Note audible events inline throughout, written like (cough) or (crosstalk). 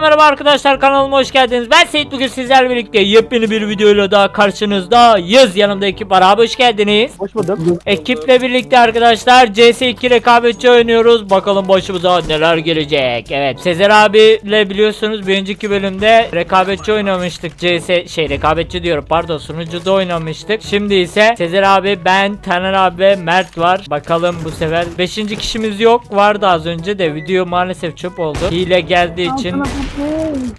Merhaba arkadaşlar kanalıma hoş geldiniz. Ben Seyit bugün sizlerle birlikte yepyeni bir videoyla daha karşınızdayız. Yanımda ekip var abi hoş geldiniz. Hoş bulduk. Ekiple birlikte arkadaşlar CS2 rekabetçi oynuyoruz. Bakalım başımıza neler gelecek. Evet Sezer abiyle biliyorsunuz bir önceki bölümde rekabetçi oynamıştık. CS şey rekabetçi diyorum pardon sunucuda oynamıştık. Şimdi ise Sezer abi ben Taner abi ve Mert var. Bakalım bu sefer 5. kişimiz yok. Vardı az önce de video maalesef çöp oldu. Hile geldiği için.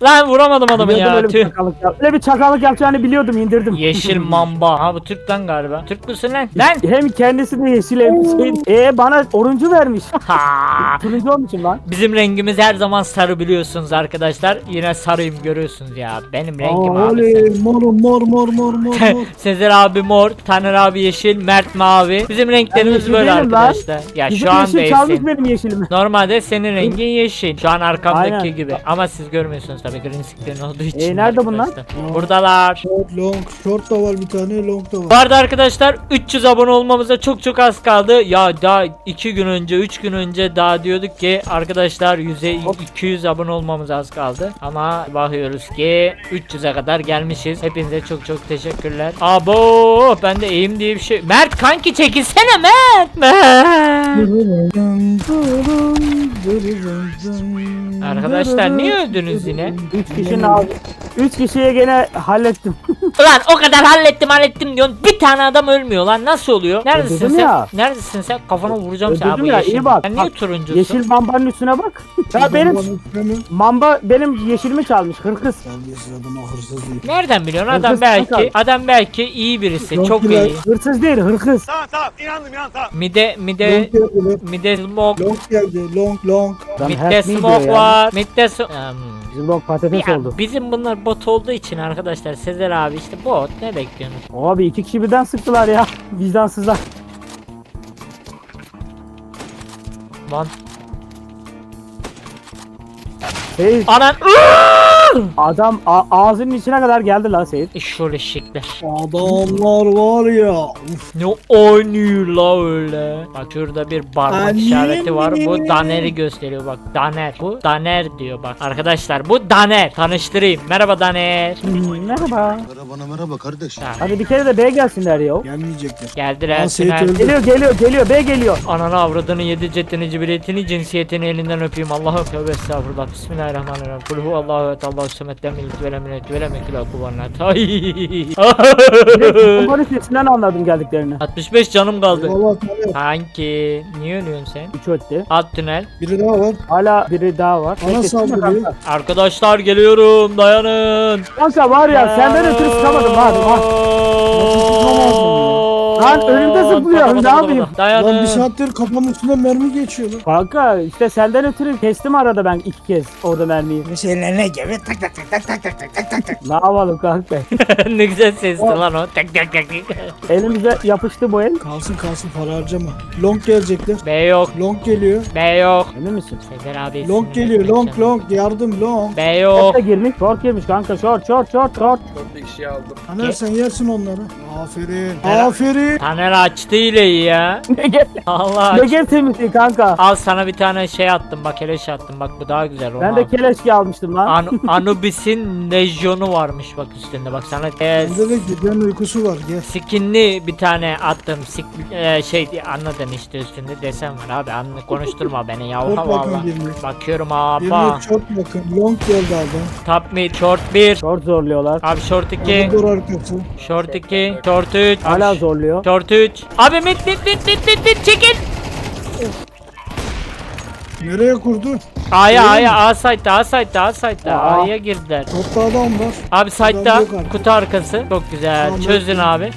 Lan vuramadım adamı Biliyordum ya. öyle bir Tüh. çakallık yap- Öyle bir çakallık yapacağını biliyordum indirdim. Yeşil (laughs) mamba. Ha bu Türk lan galiba. Türk müsün lan? Lan. Hem kendisi de yeşil hem şey. Ee bana oruncu vermiş. (laughs) Ha. Turuncu olmuşum lan. Bizim rengimiz her zaman sarı biliyorsunuz arkadaşlar. Yine sarıyım görüyorsunuz ya. Benim rengim abi. Oley mor mor mor mor mor (laughs) mor. Sezer abi mor, Taner abi yeşil, Mert mavi. Bizim renklerimiz yeşil böyle değilim lan. arkadaşlar. Ya Bizim şu an yeşil çalmış değilsin. benim yeşilimi. Normalde senin rengin yeşil. Şu an arkamdaki Aynen. gibi. Ama siz görmüyorsunuz tabii green screen olduğu için. Ee, nerede bunlar? arkadaşlar. Buradalar. Short long short da var bir tane long da var. Bu arada arkadaşlar 300 abone olmamıza çok çok az kaldı. Ya daha 2 gün önce 3 gün önce daha diyorduk ki arkadaşlar 100'e 200 abone olmamız az kaldı. Ama bakıyoruz ki 300'e kadar gelmişiz. Hepinize çok çok teşekkürler. Abo ben de eğim diye bir şey. Mert kanki çekilsene Mert. Mert. Arkadaşlar niye öldünüz yine? 3 kişinin ağzı. 3 kişiye gene hallettim. (laughs) Ulan o kadar hallettim hallettim diyorsun. Bir tane adam ölmüyor lan nasıl oluyor? Neredesin Öldürdüm sen? ya. Neredesin sen? Kafana vuracağım seni Öldürdüm abi ya, yeşil. iyi bak. Sen niye Bak, turuncusun? yeşil mambanın üstüne bak. (laughs) ya benim mamba benim yeşilimi çalmış hırkız. Nereden biliyorsun? Adam Hırsız belki kanka. adam belki iyi birisi. Yok çok bile. iyi. Hırsız değil hırkız. Mide mide Long geldi. mide smoke. Long geldi. Long long. Midde smoke var. Midde Hmm. Bizim bok patates Ya, oldu. bizim bunlar bot olduğu için arkadaşlar Sezer abi işte bot ne bekliyorsunuz? Abi iki kişi birden sıktılar ya. Vicdansızlar. Lan Seyit anan adam a- ağzının içine kadar geldi lan Seyit. şöyle şekler. Adamlar var ya. Uf. Ne oynuyor la öyle? Bak şurada bir parmak Anne işareti var. Bu? Daner'i gösteriyor bak. Daner. Bu Daner diyor bak. Arkadaşlar bu Daner. Tanıştırayım. Merhaba Daner. Merhaba. Merhaba merhaba kardeş. Ha, Hadi bir kere de B gelsinler ya. Gelmeyecekler. Geldiler. Aa, Seyit Tünel. öldü. Geliyor geliyor geliyor B geliyor. Ananı avradını yedi ceddini cibiletini cinsiyetini elinden öpeyim. Allah'ım tövbe estağfurullah. Bismillahirrahmanirrahim. Kul hu Allahu et Allahu Samet'ten millet veremine veremek la kubanlar. Kuban sesinden anladım geldiklerini. 65 canım kaldı. Valla Hangi? Niye ölüyorsun sen? 3 öldü. Alt tünel. Biri daha var. Hala biri daha var. Ana Neyse, saldırıyor. Arkadaşlar geliyorum dayanın. Kanka var ya senden ötürü sıkamadım abi. Bak. Nasıl sıkamazdın? Lan önümde zıplıyor, ne yapayım? Dayanın. Lan bir saattir kafamın üstüne mermi geçiyor lan. Kanka işte senden ötürü kestim arada ben iki kez orada mermiyi. Seninle gibi tak tak tak tak tak tak tak tak tak tak. Ne yapalım kanka? (laughs) ne güzel sesti lan o. Tek tek tek tek. Elimize yapıştı bu el. Kalsın kalsın para harcama. Long gelecekler. B yok. Long geliyor. B yok. Emin misin? Sezer abi. Long geliyor. Long long. Yardım long. B yok. da girmiş. Short girmiş kanka. Short short short short. Taner sen yersin onları. Aferin. Aferin. Taner açtı hileyi ya. Allah Ne aç- gel temizliği kanka. Al sana bir tane şey attım bak keleş attım bak bu daha güzel. onu Ben al. de keleşki almıştım lan. An (laughs) Anubis'in lejyonu varmış bak üstünde bak sana e, Bende de giden uykusu var. Gel. skinli bir tane attım Sik, e, şey anladın işte üstünde desen var abi anla, konuşturma beni (laughs) ya Çok valla bakın birini. bakıyorum abi Birini çok yakın. Long geldi adam. top mid short 1 Short zorluyorlar. abi short 2 Dur arkası. short 2 short 3 Hala zorluyor. Short 3 abi mid mid mid mid mid mid çekil Nereye kurdu? A'ya A'ya? A site'da A site'da A site'da Ya. A'ya girdiler Topta adam var. Abi site'da yok artık. kutu arkası çok güzel Tamam, çözün abi Nerede?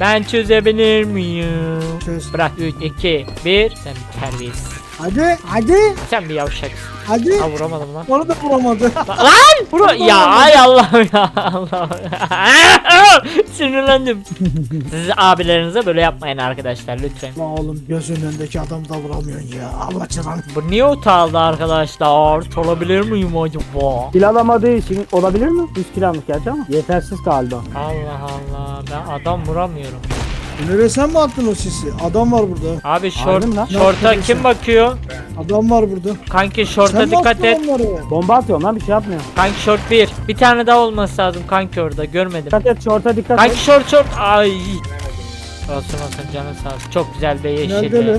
Ben çözebilir miyim? Çöz. Bırak 3 2 1 Sen terbiyesiz Hadi. Hadi. Sen bir yavşaksın Hadi. Ha vuramadım lan Onu da vuramadı. (laughs) Lan! Vur ya ay Allah'ım ya Allah'ım (laughs) Sinirlendim Siz abilerinize böyle yapmayın arkadaşlar lütfen La oğlum gözünün önündeki adam da vuramıyorsun ya. Allah canım. Bu niye utandı arkadaşlar? Olabilir miyim acaba? Kill alamadığı için olabilir mi? 3 kill almış gerçi ama yetersiz galiba. Allah Allah ben adam vuramıyorum Nereye sen mi attın o sisi? Adam var burada. Abi short, mi lan? short'a kim bakıyor? Adam var burada. Kanki short'a sen mi dikkat attın et. onları? Bomba atıyorum lan bir şey yapmıyorum. Kanki short bir. Bir tane daha olması lazım kanki orada görmedim. Dikkat et şorta dikkat Kanki et. short short. Ay. Olsun olsun canı sağ olsun. Çok güzel be yeşilli. Neredeler?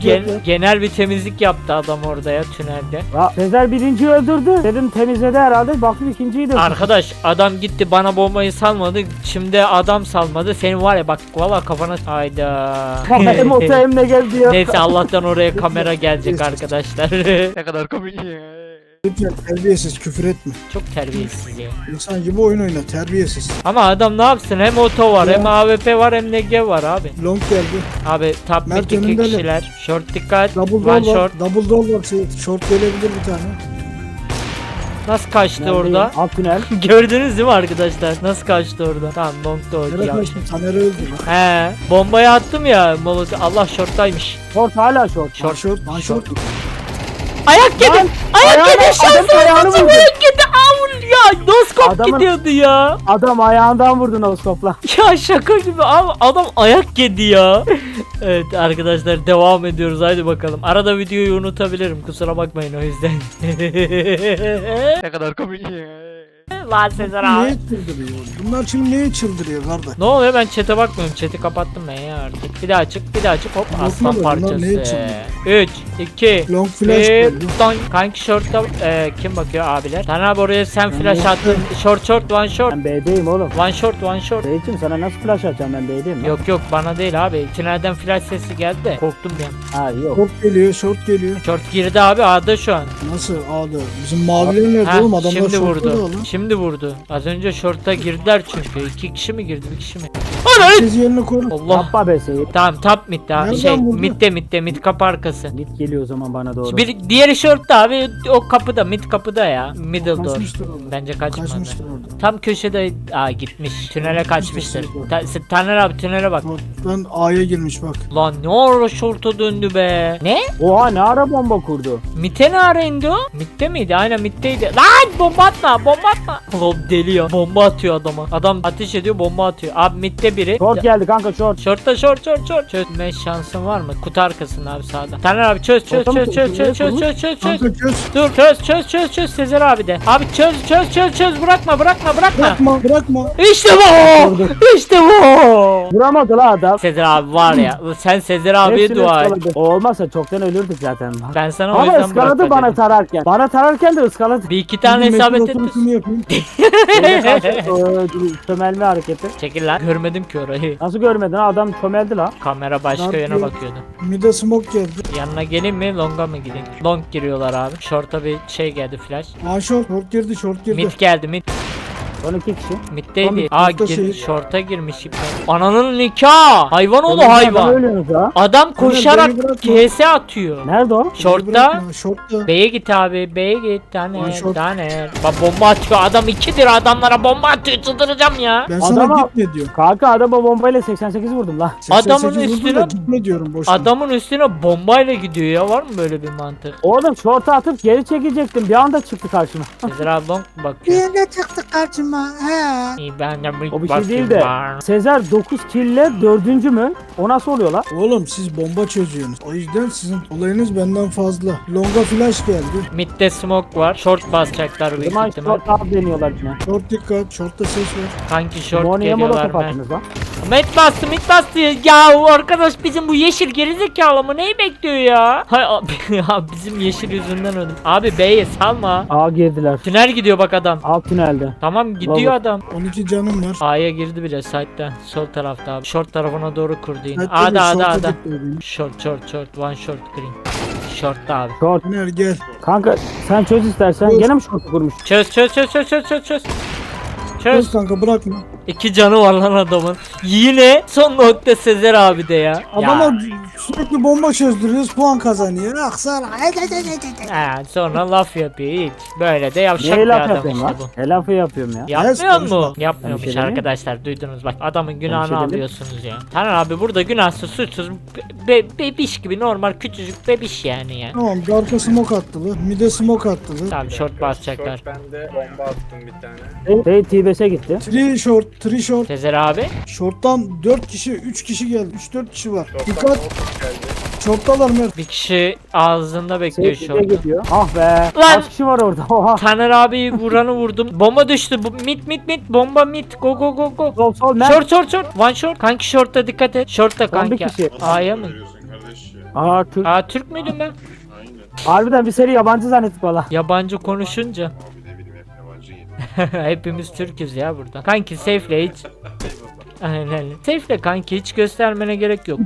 Gen- genel bir temizlik yaptı adam orada ya tünelde. Ya, Sezer birinciyi öldürdü. Dedim temizledi herhalde. Baktım ikinciyi de. Arkadaş adam gitti bana bombayı salmadı. Şimdi adam salmadı. Senin var ya bak valla kafana hayda. hem ota hem de geldi ya. Neyse Allah'tan oraya kamera gelecek arkadaşlar. ne kadar komik Lütfen terbiyesiz küfür etme. Çok terbiyesiz ya. İnsan gibi oyun oyna terbiyesiz. Ama adam ne yapsın? Hem oto var, Ya. hem AWP var, hem NG var abi. Long geldi. Abi top mid Mert iki önündeler. kişiler. Short dikkat. Double One var. short. Double door var. Şey, Short gelebilir bir tane. Nasıl kaçtı orada? Alt tünel. (laughs) Gördünüz değil mi arkadaşlar? Nasıl kaçtı orada? Tamam long da Nereye oldu. kaçtın? Taner'i öldü. lan. He, bombayı attım ya. Molotov. Allah shorttaymış. Short hala short. Short. Short. One short. Ayak yedi. Lan, Ayak yedi. olsun. vurdu. Ayak yedi. Avul ya. Noskop Adamın- gidiyordu ya. Adam ayağından vurdu no stopla. (laughs) Ya şaka gibi abi adam ayak yedi ya. evet arkadaşlar devam ediyoruz haydi bakalım. Arada videoyu unutabilirim kusura bakmayın o yüzden. (laughs) ne kadar komik Lan Sezer abi. Niye çıldırıyor? Bunlar şimdi niye çıldırıyor kardeş? Ne oluyor ben chat'e bakmıyorum. Chat'i kapattım ben ya artık. Bir daha çık, bir daha çık. Hop aslan Bunlar neye parçası. çıldırıyor? 3 2 Long flash bir geldi. don. Kanki short'ta e, kim bakıyor abiler? Taner abi oraya sen flash attın. Short short one short. Ben B'deyim oğlum. One short one short. B'cim sana nasıl flash atacağım ben B'deyim lan. Yok yok bana değil abi. Tünelden flash sesi geldi de korktum ben. Ha yok. Short geliyor, short geliyor. Short girdi abi A'da şu an. Nasıl ağda? Bizim maviler nerede Ha, oğlum? Adamlar şimdi short'ta da vurdu. oğlum. Şimdi vurdu. Az önce short'a girdiler çünkü. İki kişi mi girdi bir kişi mi? Ananı! Siz yerine koyun. Allah. Yapma be Seyit. Tamam top mid daha. Nereden Şey vurdu? midde midde mid kapı arkası. Git geliyor o zaman bana doğru. Bir diğeri short'ta abi o kapıda mid kapıda ya. Middle door. Kaçmıştır orada. Bence kaçmadı. Kaçmıştır orada. Tam köşede aa gitmiş. Tünele kaçmıştır. Ta, Taner abi tünele bak. Short'tan A'ya girmiş bak. Lan ne ara short'a döndü be. Ne? Oha ne ara bomba kurdu. Mitte ne ara indi o? Mitte miydi? Aynen mitteydi. Lan bomba atma bomba atma. Oğlum deli ya. Bomba atıyor adama. Adam ateş ediyor bomba atıyor. Abi mitte biri. Short geldi kanka short. Şortta şort şort şort. Çözme şansın var mı? Kutu arkasında abi sağda. Taner abi çöz çöz çöz çöz çöz çöz çöz çöz çöz. Kanka çöz. Dur çöz çöz çöz çöz Sezer abi de. Abi çöz çöz çöz çöz bırakma bırakma bırakma. Bırakma bırakma. İşte bu. İşte bu. Vuramadı la adam. Sezer abi var ya. Sen Sezer abiye Hepsini dua et. ıskaladı. O olmazsa çoktan ölürdük zaten. Ben sana o Ama yüzden ıskaladı bırakma bana dedim. tararken. Bana tararken de ıskaladı. Bir iki tane etmiş. oturuşumu yapayım. Böyle karşı- o çömelme hareketi. Çekil lan. Görmedim ki orayı. Nasıl görmedin ha adam çömeldi la. Kamera başka Ne yöne yapıyor? bakıyordu. Mide smoke geldi. Yanına geleyim mi? Long'a mı gideyim? Long giriyorlar abi. Short'a bir şey geldi flash. Aa short. Short girdi short girdi. Mid geldi mid. Son iki kişi. Oğlum, Aa gir, şey- short'a girmiş. Ananın nikah. Hayvan oğlu hayvan. adam koşarak. KS atıyor. Nerede o? Short'ta. Bırakma, Short'ta. B'ye git abi. B'ye git. Taner. Taner. Bak bomba atıyor. Adam ikidir adamlara bomba atıyor. Çıldıracağım ya. Ben sana Adama- gitme diyorum. Kanka adama bombayla 88 vurdum la. 88 Adamın üstüne- Gitme diyorum boşuna. Adamın üstüne bombayla gidiyor ya. Var mı böyle bir mantık? Oğlum short'a atıp geri çekecektim. Bir anda çıktı karşıma. Sezer abi long bakıyor? Yine çıktı karşıma. He. İyi ben de bir O bir şey değil de. var. Sezer 9 kille dördüncü mü? O nasıl oluyor la? Oğlum siz bomba çözüyorsunuz. O yüzden sizin olayınız benden fazla. Longa flash geldi. Mid'de smoke var. Short basacaklar O büyük zaman ihtimal. short abi deniyorlar yine. Short dikkat. Short'ta ses var. Kanki short Moni'ye geliyorlar molotof mı? attınız lan. Mid bastı mid bastı. Ya arkadaş bizim bu yeşil gerizekalı mı? Neyi bekliyor ya? Hay abi (laughs) ya bizim yeşil yüzünden öldüm. Abi B'ye salma. A girdiler. Tünel gidiyor bak adam. Alt tünelde. Tamam gidiyor Vallahi. adam. 12 canım var. A'ya girdi bile side'den. Sol tarafta abi. Short tarafına doğru kurdu yine. Hatta A'da bir A'da A'da. Short short short. One short green. Short'ta abi. Short. Öner gel. Kanka sen çöz istersen. Dur. Gene mi short kurmuş? Çöz çöz çöz çöz çöz çöz çöz. Çöz. Öz kanka bırakma. İki canı var lan adamın. Yine son nokta Sezer abi de ya. Adama Ya. sürekli bomba çözdürüyoruz puan kazanıyor. Aksana. Ha, sonra laf yapıyor hiç. Böyle de yavşak bir laf adam yapıyorum işte lan? bu. Ne lafı yapıyorum ya? Yapmıyor konuşma. mu? Ben bir Yapmıyormuş şey demeyeyim. arkadaşlar duydunuz bak adamın günahını şey demeyeyim. alıyorsunuz ya. Taner abi burada günahsız suçsuz be- be- bebiş gibi normal küçücük bebiş yani ya. Tamam arka smoke attılı. Mide smoke attılı. Tamam short basacaklar. Short bende bomba attım bir tane. Şey T-Base'e gitti. Three short. 3 short. Sezer abi. Short'tan 4 kişi, 3 kişi geldi. 3-4 kişi var. Dikkat. Short'talar Mert. Bir kişi ağzında bekliyor Şey anda. gidiyor. Ah be. Lan! Kaç kişi var orada? Oha. Taner abi vuranı vurdum. Bomba düştü. Bu mit mit mit bomba mit. Go go go go. Sol sol Mert. Short short short. One short. Kanki short'ta dikkat et. Short'ta Son bir kanki. kişi. A'ya mı? kardeş ya? Aa Türk. Aa Türk müydüm ben? Aynen. Harbiden bir seri yabancı zannettik valla. Yabancı konuşunca. (laughs) Hepimiz Türk'üz ya burada. Kanki safe'le hiç. Aynen. Safe'le kanki hiç göstermene gerek yok.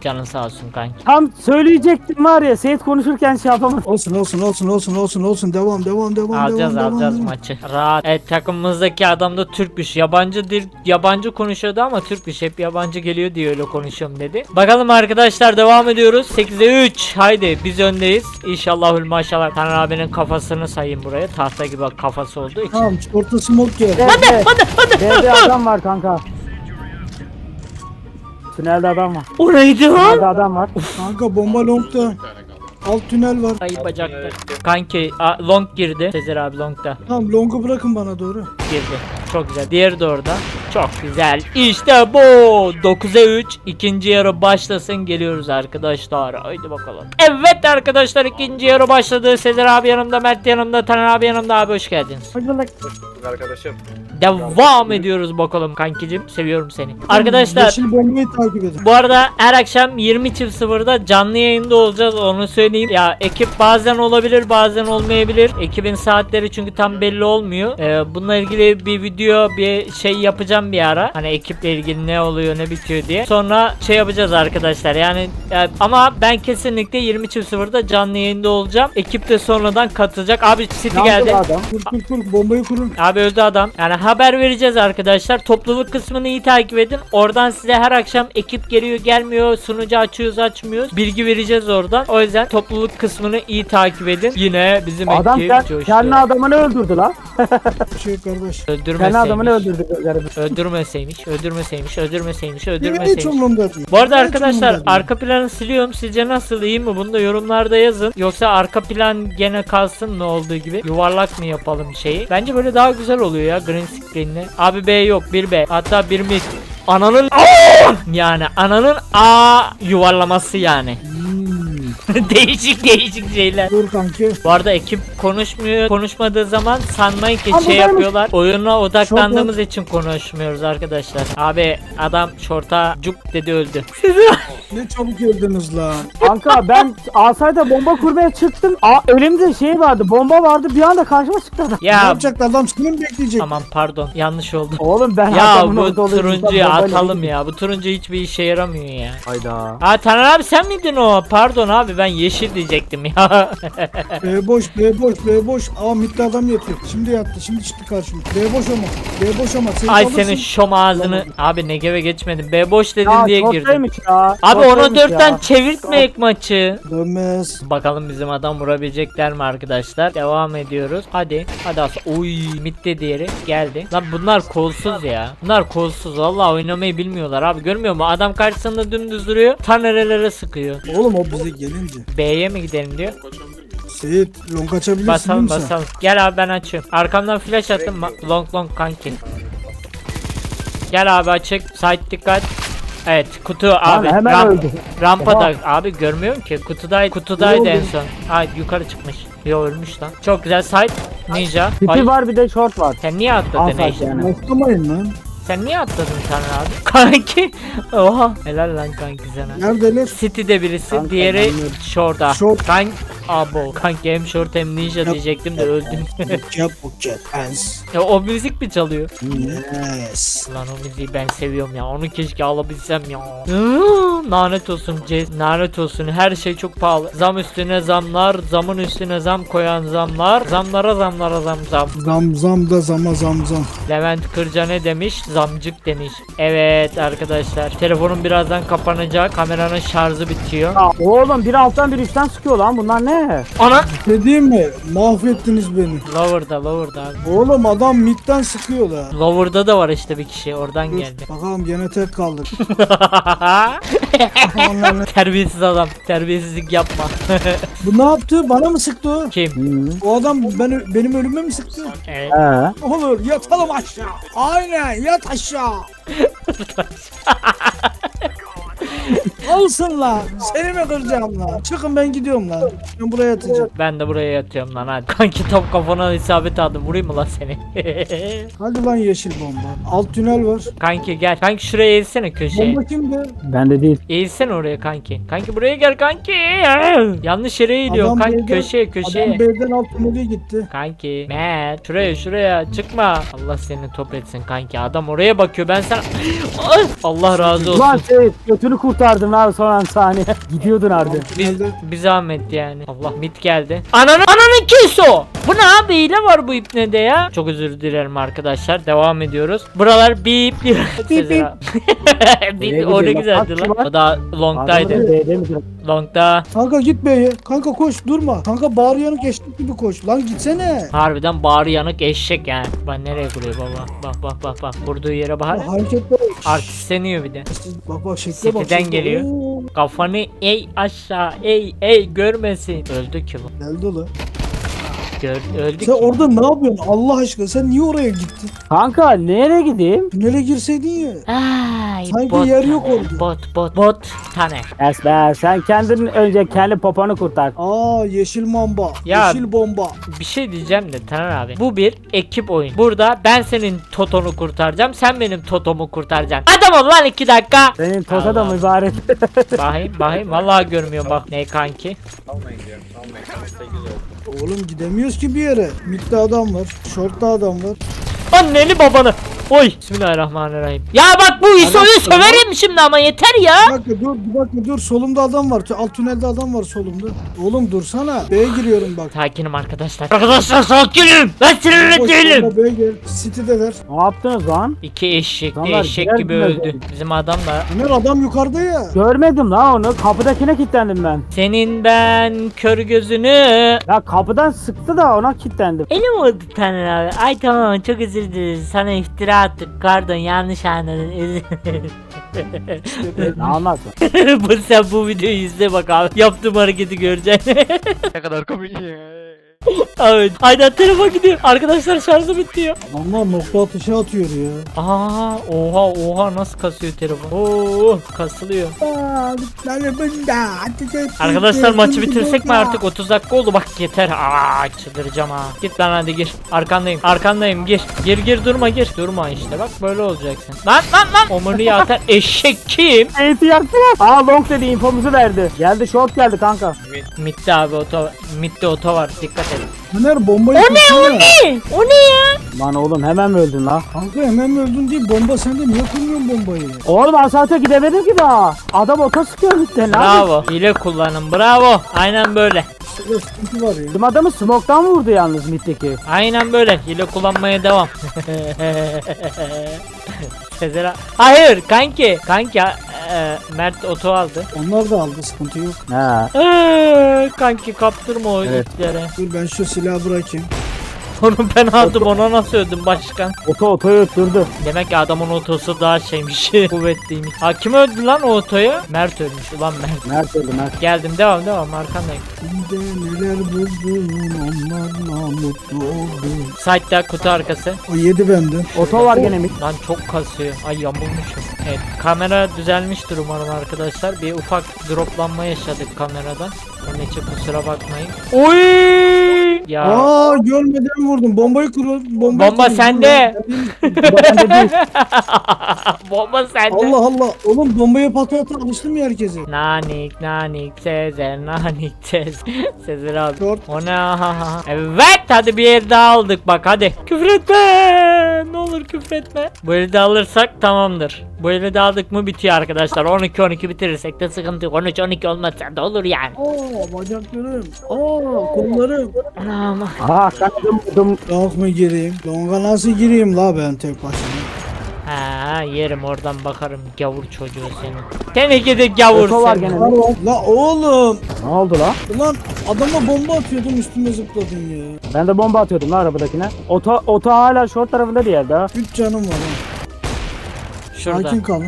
Canın sağ olsun kanki. Tam söyleyecektim var ya Seyit konuşurken şey yapamadım. Olsun olsun olsun olsun olsun olsun. Devam devam devam Alacağız devam alacağız devam. maçı. Rahat. Evet takımımızdaki adam da Türkmüş. Yabancı dil yabancı konuşuyordu ama Türkmüş. Hep yabancı geliyor diye öyle konuşuyorum dedi. Bakalım arkadaşlar devam ediyoruz. 8'e 3. Haydi biz öndeyiz. İnşallahül maşallah. Taner abinin kafasını sayayım buraya. Tahta gibi kafası olduğu için. Tamam short'a smoke geldi. B'de B'de adam var kanka. Tünelde adam var. O neydi lan? Tünelde adam var. Kanka bomba long'da. Alt tünel var. Ay bacaktı. Kanki a, long girdi. Sezer abi longda Tamam long'u bırakın bana doğru. girdi. Çok güzel. Diğeri de orada. Çok güzel. İşte bu. 9'a 3. İkinci yarı başlasın. Geliyoruz arkadaşlar. Haydi bakalım. Evet arkadaşlar ikinci yarı başladı. Sezer abi yanımda. Mert yanımda. Taner abi yanımda. Abi hoş geldiniz. Arkadaşım. Devam ediyoruz bakalım kankicim. Seviyorum seni. Arkadaşlar Yeşil bombayı takip edin. bu arada her akşam 20.00'da canlı yayında olacağız onu söyleyeyim. Ya ekip bazen olabilir bazen olmayabilir. Ekibin saatleri çünkü tam belli olmuyor. Ee, bununla ilgili bir video bir şey yapacağım bir ara. Hani ekiple ilgili ne oluyor ne bitiyor diye. Sonra şey yapacağız arkadaşlar yani e, ama ben kesinlikle 20.00'da canlı yayında olacağım. Ekip de sonradan katılacak. Abi City Yandı geldi. adam. Kur kur kur bombayı kurun. Abi öldü adam. Yani haber vereceğiz arkadaşlar. Topluluk kısmını iyi takip edin. Oradan size her akşam ekip geliyor gelmiyor. Sunucu açıyoruz açmıyoruz. Bilgi vereceğiz oradan. O yüzden topluluk kısmını iyi takip edin. Yine bizim Adam ekip kend- coştu. kendi adamını öldürdü lan. (laughs) Şey kardeş. Kendi adamını Öldürmeseymiş. öldürdü. garibi. Öldürmeseymiş. Öldürmeseymiş. Öldürmeseymiş. Benim hiç Öldürmeseymiş. umurumda değil. Bu arada Hiç arkadaşlar arka planı siliyorum. Sizce nasıl iyi mi? Bunu da yorumlarda yazın. Yoksa arka plan gene kalsın ne olduğu gibi. Yuvarlak mı yapalım şeyi? Bence böyle daha güzel oluyor ya green screen'le. Abi B yok 1B. Hatta 1 mid. Ananın yani ananın A yuvarlaması yani. (laughs) Değişik değişik şeyler. Dur kanki. Bu arada ekip konuşmuyor. Konuşmadığı zaman sanmayın ki Abi şey buradaymış. yapıyorlar. Oyuna odaklandığımız için konuşmuyoruz arkadaşlar. Abi adam şorta cuk dedi öldü. (laughs) Ne çabuk öldünüz lan. Kanka ben Asay'da bomba kurmaya çıktım. Aa, elimde şey vardı bomba vardı bir anda karşıma çıktı adam. Ne Ya yapacak adam seni mi bekleyecek? Tamam pardon yanlış oldu. Oğlum ben Ya adamın bu orada turuncuyu bombayla atalım ya. Bu turuncu hiçbir işe yaramıyor ya. Hayda. Aa Taner abi sen miydin o? Pardon abi ben yeşil diyecektim ya. (laughs) B boş, B boş, B boş. Aa mitte adam yatıyor. Şimdi yattı, şimdi çıktı karşıma. B boş ama. B boş ama. Sen Ay senin şom ağzını. Abi Negev'e geçmedim. B boş dedin Ya diye girdim. ya. Abi ona şorttaymış dörtten çevirtmeyek maçı. Dönmez. Bakalım bizim adam vurabilecekler mi arkadaşlar? Devam ediyoruz. Hadi. Hadi as. Oy mitte diğeri geldi. Lan bunlar kolsuz ya. Bunlar kolsuz. Vallahi oynamayı bilmiyorlar abi. Görmüyor mu? Adam karşısında dümdüz duruyor. Ta nerelere sıkıyor. Oğlum o bize gelince. B'ye mi gidelim diyor. Seyit, long açabilirsin Basalım değil mi sen? basalım. Gel abi ben açıyorum. Arkamdan flash attım. Ma- Long long kanki. Gel abi açık. Side dikkat. Evet kutu abi. hemen öldü. Rampada abi görmüyorum ki. Kutudaydı. Kutudaydı en son. Ay yukarı çıkmış. Yo ölmüş lan. Çok güzel side. Ninja. Tipi Ay, var bir de short var. sen niye atladın Asay Ejder? yani. Başlamayın lan. Sen niye atladın Taner abi? (laughs) Kanki. Oha. Helal lan kanki sana. Neredeler? City'de birisi, Kanka, diğeri anlıyorum. short'ta. Short. Kank abo. Kanki hem short hem ninja diyecektim de öldüm. Buket, buket, ens. ya o müzik mi çalıyor? Yes. Lan o müziği ben seviyorum ya. Onu keşke alabilsem ya. Iıı, Lanet olsun C. Lanet olsun. Her şey çok pahalı. Zam üstüne zamlar. Zamın üstüne zam koyan zamlar. Zamlara zamlara zam zam. Zam zam da zama zam zam. Levent Kırca ne demiş? Zamcık demiş. Evet arkadaşlar. Telefonum birazdan kapanacak. Kameranın şarjı bitiyor. Ya oğlum bir alttan bir üstten sıkıyor lan bunlar ne? Ana! Dediğim mi? Mahvettiniz beni. Lower'da Lower'da abi. Oğlum adam midden sıkıyor la. Lower'da da var işte bir kişi. Oradan geldi. Bakalım gene tek kaldık. (laughs) Terbiyesiz adam. Terbiyesizlik yapma. (laughs) Bu ne yaptı? Bana mı sıktı o? Kim? O adam ben, benim ölüme mi sıktı? Evet. He. Olur yatalım aşağı. Aynen yat aşağı. (laughs) Olsun lan. Seni mi kıracağım lan? Çıkın ben gidiyorum lan. Ben buraya yatacağım. Ben de buraya yatıyorum lan hadi. Kanki top kafana isabet aldım. Vurayım mı lan seni? (laughs) Hadi lan yeşil bomba. Alt tünel var. kanki gel. Kanki şuraya eğilsene köşeye. Bomba kimde? Bende değil. Eğilsene oraya kanki. Kanki buraya gel kanki. Yanlış yere eğiliyor. Adam Kanki B'den- köşeye köşeye. Adam B'den alt tünele gitti. Kanki. Mert şuraya şuraya çıkma. Allah seni top etsin kanki. Adam oraya bakıyor. Ben sana... (gasps) Allah razı olsun. şey götünü kurtardın abi son an saniye. (laughs) Gidiyordun harbi. Biz, bir zahmet yani. Allah mit geldi. Ananı ananı kes o. Bu ne abi hile var bu ipnede ya. Çok özür dilerim arkadaşlar. Devam ediyoruz. Buralar bip bip. (laughs) Nereye Bip, o ne güzeldi lan. O da longdaydı. Longda. Kanka git B'ye. Kanka koş durma. Kanka bağır yanık eşlik gibi koş. Lan gitsene. Harbiden bağrı yanık eşek yani. Bak nereye vuruyor baba. Bak bak bak bak. Vurduğu yere bak. O hareketler. Artistleniyor bir de. Bak bak şekle bak. Şekle. geliyor. Oo, Kafanı ey aşağı ey ey görmesin. Öldü ki bu. Geldi lan. Gör, öldü Sen ki. orada ne yapıyorsun Allah aşkına? Sen niye oraya gittin? Kanka nereye gideyim? Tünele girseydin ya. Ay, Sanki bot yer yok taner, orada. Bot bot bot taner. Esber sen kendin önce kendi poponu kurtar. Aa yeşil mamba. Ya- Yeşil bomba. Bir şey diyeceğim de Taner abi. Bu bir ekip oyun. Burada ben senin totonu kurtaracağım. Sen benim totomu kurtaracaksın. Adam ol lan iki dakika. Senin tota da Allah. mübarek. Bakayım bakayım. Vallahi görmüyorum bak. Ne kanki? Almayın diyorum. Almayın. Almayın. güzel. Oğlum gidemiyoruz ki bir yere. Midde adam var. Short'ta adam var. Anneni babanı. Oy. Bismillahirrahmanirrahim. Ya bak bu İso'yu söverim şimdi ama yeter ya. Bir dakika dur bir dakika dur. Solumda adam var. Alt tünelde adam var solumda. Oğlum dursana. B'ye giriyorum bak. Sakinim arkadaşlar. Arkadaşlar sakinim. Ben sinirli değilim. B'ye gel. City'deler. ne yaptınız lan? İki eşek Adamlar eşek gibi öldü. geldi. Bizim adam da. Ömer adam yukarıda ya. Görmedim lan onu. Kapıdakine kilitlendim ben. Senin ben kör gözünü. Ya kapıdan sıktı da ona kilitlendim. Elim oldu Taner abi. Ay tamam çok özür dileriz. Sana iftira attık. Pardon yanlış anladın. Özür dilerim. ne anlarsın? (laughs) bu sen bu videoyu izle bak abi. Yaptığım hareketi göreceksin. Ne kadar komik ya. Evet. Aynen telefon gidiyor. Arkadaşlar şarjı bitiyor. Adamlar nokta atışı atıyor ya. Aa, oha oha nasıl kasıyor telefon. Oo, kasılıyor. Arkadaşlar maçı bitirsek mi artık 30 dakika oldu bak yeter aa çıldıracağım ha git lan hadi gir arkandayım arkandayım gir gir gir durma gir durma işte bak böyle olacaksın lan lan lan omurluyu atar (laughs) eşek kim Eğiti yaktılar. Aa long dedi infomuzu verdi. Geldi short geldi kanka. Mitte abi oto Mitte oto var dikkat et Ömer bombayı o ne o ne o ne ya Lan oğlum hemen mi öldün lan? Kanka hemen mi öldün değil bomba sende niye kurmuyorsun bombayı? Oğlum asfalta gidemedim ki daha. Adam oto sıkıyor. Ne yapayım? bravo hile kullanın bravo aynen böyle Şurada sıkıntı var ya. Bizim adamı smoke'tan vurdu yalnız mitteki. aynen böyle hile kullanmaya devam (laughs) Sezer a- Hayır kanki kanki e, Mert oto aldı Onlar da aldı sıkıntı yok. Ha. Eee, kanki kaptırma o Evet. itlere. Dur ben şu silahı bırakayım. Onu ben aldım ona nasıl öldüm başkan? Oto otoyu öttürdü. Demek ki adamın otosu daha şeymiş (laughs) kuvvetliymiş. Ha kim öldü lan o otoya? Mert ölmüş ulan Mert. Mert öldü Mert. Geldim devam devam arkandayım. Şimdi neler buldun onlarla mutlu oldum. Site'da kutu arkası. O yedi benden. Oto var gene mit. Lan çok kasıyor. Ay yamulmuşum. Evet kamera düzelmiştir umarım arkadaşlar. Bir ufak droplanma yaşadık kameradan. Onun için kusura bakmayın. Oy! Ya Aa görmeden vurdum. Bombayı kur. Bombayı bomba kur. sende. Değil. (laughs) Bomba sende. Allah Allah. Oğlum bombayı patlata alıştım ya herkese. Nanik nanik Sezer nanik Sezer Sezer abi Dört. O ne ha Evet hadi bir yer daha aldık bak hadi Küfür etme Ne olur küfür etme Bu eli de alırsak tamamdır Bu eli de aldık mı bitiyor arkadaşlar 12-12 bitirirsek de sıkıntı yok 13-12 olmazsa da olur yani Aa bacaklarım. Aa kollarım. Anam vurdum. Long mu gireyim? Long'a nasıl gireyim la ben tek başıma? Ha yerim oradan bakarım gavur çocuğu senin Seni gidi gavur Oto var gene. La oğlum. Ne oldu lan? Ulan adama bomba atıyordum üstüme zıpladın ya. Ben de bomba atıyordum lan arabadakine. Oto, oto hala short tarafında bir yerde ha. 3 canım var ha. Şurada Sakin kalın.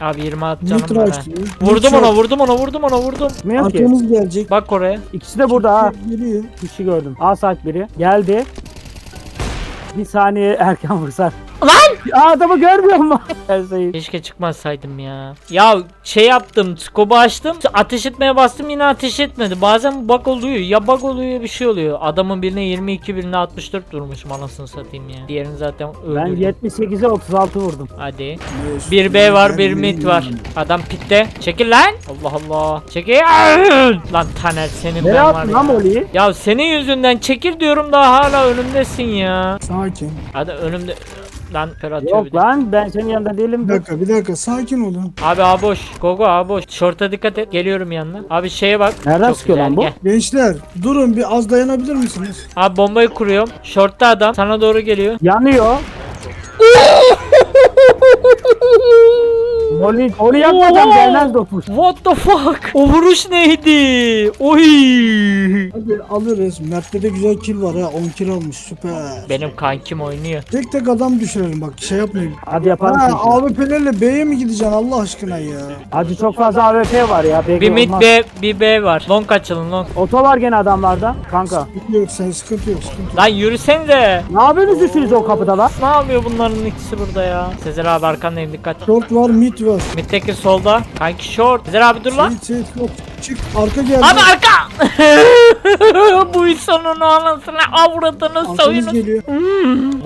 Abi 26 canım Mid var. ha. Vurdum ona vurdum ona vurdum ona vurdum. Bilmiyorum ki. Arkamız gelecek. Bak oraya. İkisi de burada ha. Geliyor. Kişi gördüm. A site biri. Geldi. Bir saniye erken fırsat. Lan! Adamı görmüyor? (laughs) Ben sayayım. Keşke çıkmasaydım ya. Ya şey yaptım, skobu açtım, ateş etmeye bastım yine ateş etmedi. Bazen bug oluyor, ya bug oluyor bir şey oluyor. Adamın birine 22, birine 64 durmuşum anasını satayım ya. Diğerini zaten Ben öldürdüm. 78'e 36 vurdum. Hadi. Bir B var, bir mid var. Adam pitte. Çekil lan. Allah Allah. Çekil. Lan Taner senin Nereye ben var attın lan ya. Molly'yi? Ya senin yüzünden çekil diyorum daha hala önümdesin ya. Sakin. Hadi önümde. Lan kör atıyor bir Yok de. lan ben senin yanında değilim. Bir dakika bir dakika sakin olun. Abi A boş. Gogo A boş. Şorta dikkat et. Geliyorum yanına. Abi şeye bak. Nereden Çok sıkıyor lan bu? gel. Gençler durun bir az dayanabilir misiniz? Abi bombayı kuruyorum. Şortta adam. Sana doğru geliyor. Yanıyor. Molly, Molly yapmadan Oo! gelmez dokmuş. What the fuck? O vuruş neydi? Oy. Hadi alırız. Mert'te de güzel kill var ha. 10 kill almış süper. Benim kankim oynuyor. Tek tek adam düşürelim bak şey yapmayın. Hadi yaparım. Ha, şimdi. AWP'lerle B'ye mi gideceksin Allah aşkına ya? Hadi çok fazla AWP var ya. Belki Bir mid olmaz. B, bir B var. Long açılın long. Oto var gene adamlarda. Kanka. Sıkıntı yok sen sıkıntı yok sıkıntı yok. Lan yürüsenize. Ne yapıyorsunuz üçünüz o kapıda lan? Ne yapıyor bunların ikisi burada ya? Sezer abi arkandayım dikkat. Short var mid var. Mid'deki solda. Kanki short. Sezer abi dur lan. Seyit Seyit yok. Çık arka geldi. Abi arka. (laughs) Bu insanın anasını avradını Arkamız soyunu. geliyor.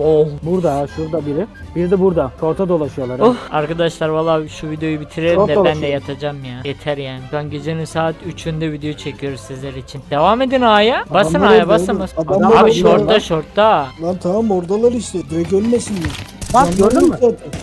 Oh. Burada ha şurada biri. Biri de burada. Şorta dolaşıyorlar. Oh. Arkadaşlar vallahi şu videoyu bitirelim Çok de ben de dolaşıyor. yatacağım ya. Yeter yani. Şu an gecenin saat 3'ünde video çekiyoruz sizler için. Devam edin A'ya. Basın Adamlar A'ya orada basın basın. Adamlar Abi orada şortta lan. şortta. Lan tamam oradalar işte. Direkt ölmesinler. Bak gördün mü?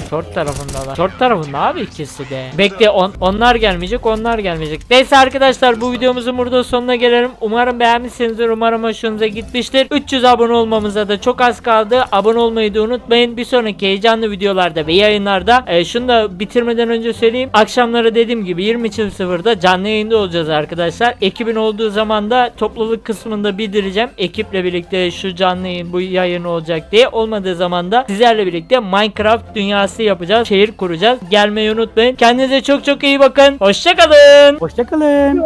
Short tarafındalar. Short tarafında abi ikisi de. Bekle on, onlar gelmeyecek onlar gelmeyecek. Neyse arkadaşlar bu videomuzun burada sonuna gelelim. Umarım beğenmişsinizdir. Umarım hoşunuza gitmiştir. 300 abone olmamıza da çok az kaldı. Abone olmayı da unutmayın. Bir sonraki heyecanlı videolarda ve yayınlarda e, şunu da bitirmeden önce söyleyeyim. Akşamları dediğim gibi 20.00'da canlı yayında olacağız arkadaşlar. Ekibin olduğu zaman da topluluk kısmında bildireceğim. Ekiple birlikte şu canlı yayın bu yayın olacak diye. Olmadığı zaman da sizlerle birlikte Minecraft dünyası yapacağız. Şehir kuracağız. Gelmeyi unutmayın. Kendinize çok çok iyi bakın. Hoşçakalın. Hoşçakalın.